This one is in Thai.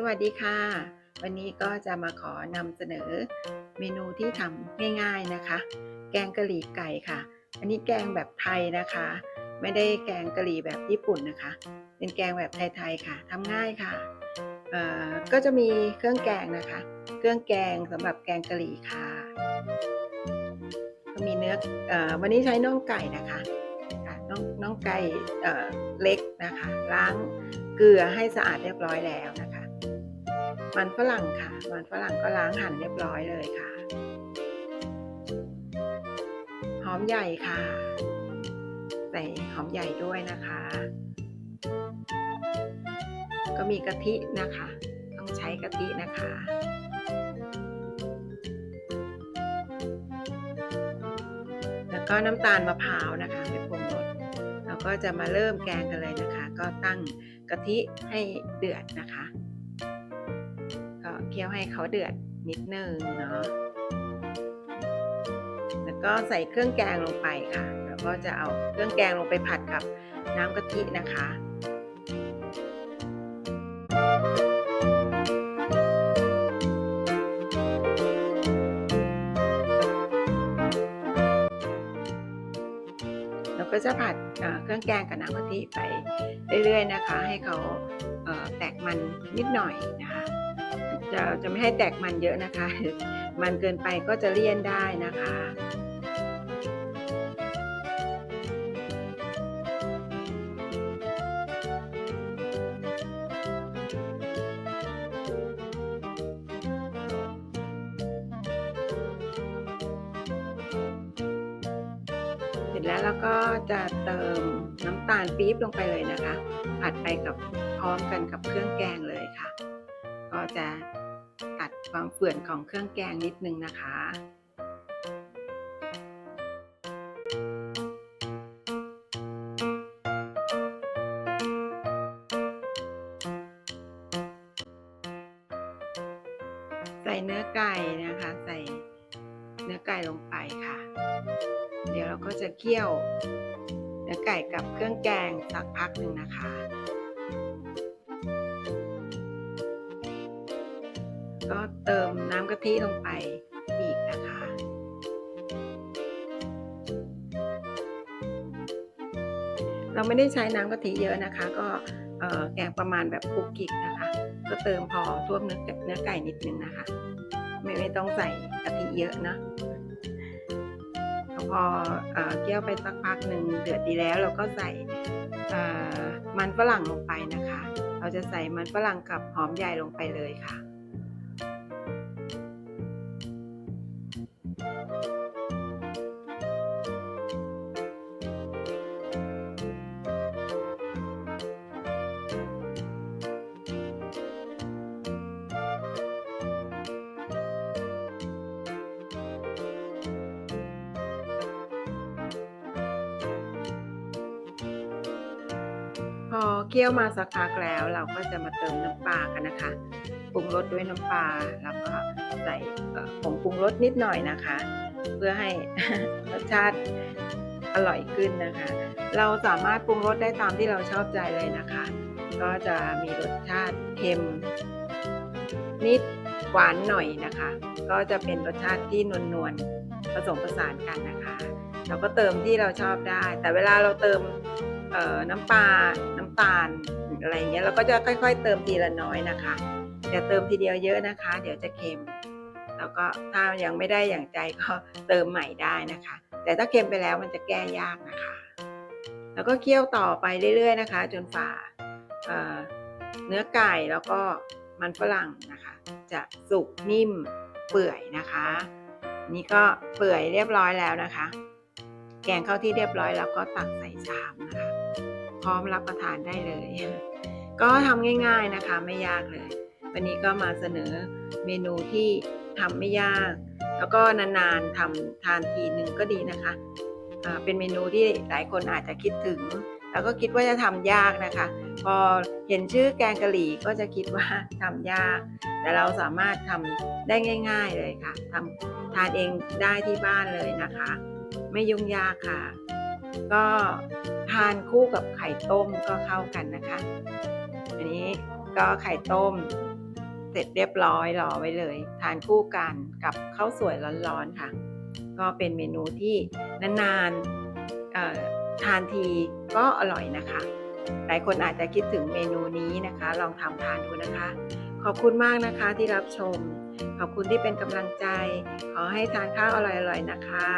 สวัสดีค่ะ วันนี้ก็จะมาขอนำเสนอเมนูที่ทำง่ายๆนะคะ แกงกะหรี่ไก่ค่ะ อันนี้แกงแบบไทยนะคะ ไม่ได้แกงกะหรี่แบบญี่ปุ่นนะคะ เป็นแกงแบบไทยๆค่ะทำง่ายค่ะก็จะมีเครื่องแกงนะคะ เครื่องแกงสำหรับแกงกะหรี่ค่ะก็มีเนื้ออวันนี้ใช้น่องไก่นะคะน่องน่องไก่เล็กนะคะ ล้างเกลือให้สะอาดเรียบร้อยแล้วนะคะ มันฝรั่งค่ะ มันฝรั่งก็ล้างหั่นเรียบร้อยเลยค่ะ หอมใหญ่ค่ะใส่หอมใหญ่ด้วยนะคะ ก็มีกะทินะคะ ต้องใช้กะทินะคะแล้วก็น้ำตาลมะพร้าวนะคะไปปรุงรสเราก็จะมาเริ่มแกงกันเลยนะคะ ก็ตั้งกะทิให้เดือดนะคะ เคี่ยวให้เขาเดือดนิดนึงเนาะ แล้วก็ใส่เครื่องแกงลงไปค่ะ แล้วก็จะเอาเครื่องแกงลงไปผัดกับน้ำกะทินะคะเราก็จะผัดเอ่อเครื่องแกงกับน้ำกะทิไปเรื่อยๆนะคะ ให้เขาเอ่อแตกมันนิดหน่อยนะคะ จะจะไม่ให้แตกมันเยอะนะคะ มันเกินไปก็จะเลี่ยนได้นะคะเสร็จแล้วเราก็จะเติมน้ำตาลปี๊บลงไปเลยนะคะ ผัดไปกับพร้อมกันกับเครื่องแกงเลยค่ะ ก็จะ ความเปื่อนของเครื่องแกงนิดนึงนะคะใส่เนื้อไก่นะคะ ใส่เนื้อไก่ลงไปค่ะ เดี๋ยวเราก็จะเคี่ยวเนื้อไก่กับเครื่องแกงสักพักหนึ่งนะคะ ก็เติมน้ำกะทิลงไปอีกนะคะ เราไม่ได้ใช้น้ำกะทิเยอะนะคะ ก็แกงประมาณแบบคุกกิกนะคะ ก็เติมพอท่วมเนื้อเนื้อไก่นิดนึงนะคะ ไม่ไม่ต้องใส่กะทิเยอะนะพอเอ่อเคี่ยวไปสักพักหนึ่งเดือดดีแล้วเราก็ใส่มันฝรั่งลงไปนะคะ เราจะใส่มันฝรั่งกับหอมใหญ่ลงไปเลยค่ะ อเคี่ยวมาสักพักแล้วเราก็จะมาเติมน้ำปลากันนะคะปรุงรสด้วยน้ำปลาแล้วก็ใส่ผงปรุงรสนิดหน่อยนะคะ เพื่อให้รสชาติอร่อยขึ้นนะคะ เราสามารถปรุงรสได้ตามที่เราชอบใจเลยนะคะ ก็จะมีรสชาติเค็มนิดหวานหน่อยนะคะ ก็จะเป็นรสชาติที่นวลๆผสมผสานกันนะคะ เราก็เติมที่เราชอบได้ แต่เวลาเราเติมน้ำปลาำตาลอะไรเงี้ยเราก็จะค่อย ๆ เติมทีละน้อยนะคะอย่าเติมทีเดียวเยอะนะคะ เดี๋ยวจะเค็ม แล้วก็ถ้ายังไม่ได้อย่างใจก็เติมใหม่ได้นะคะ แต่ถ้าเค็มไปแล้วมันจะแก้ยากนะคะ แล้วก็เคี่ยวต่อไปเรื่อย ๆ นะคะ จนฝ่าเเนื้อไก่แล้วก็มันฝรั่งนะคะ จะสุกนิ่มเปื่อยนะคะ นี่ก็เปื่อยเรียบร้อยแล้วนะคะ แกงเข้าที่เรียบร้อยแล้วก็ตักใส่ชามนะคะ ร้อมรับประทานได้เลย ก็ทำง่ายๆนะคะไม่ยากเลย วันนี้ก็มาเสนอเมนูที่ทำไม่ยาก แล้วก็นานๆทำทานทีหนึ่งก็ดีนะคะเป็นเมนูที่หลายคนอาจจะคิดถึง แล้วก็คิดว่าจะทำยากนะคะ พอเห็นชื่อแกงกะหรี่ก็จะคิดว่าทำยาก แต่เราสามารถทำได้ง่าย ๆเลยค่ะทำทานเองได้ที่บ้านเลยนะคะ ไม่ยุ่งยากค่ะ ก็านคู่กับไข่ต้มก็เข้ากันนะคะ อันนี้ก็ไข่ต้ม เสร็จเรียบร้อยรอไว้เลย ทานคู่กันกับข้าวสวยร้อนๆค่ะ ก็เป็นเมนูที่นานๆทานทีก็อร่อยนะคะ หลายคนอาจจะคิดถึงเมนูนี้นะคะ ลองทำทานดูนะคะ ขอบคุณมากนะคะที่รับชม ขอบคุณที่เป็นกำลังใจ ขอให้ทานข้าวอร่อยๆนะคะ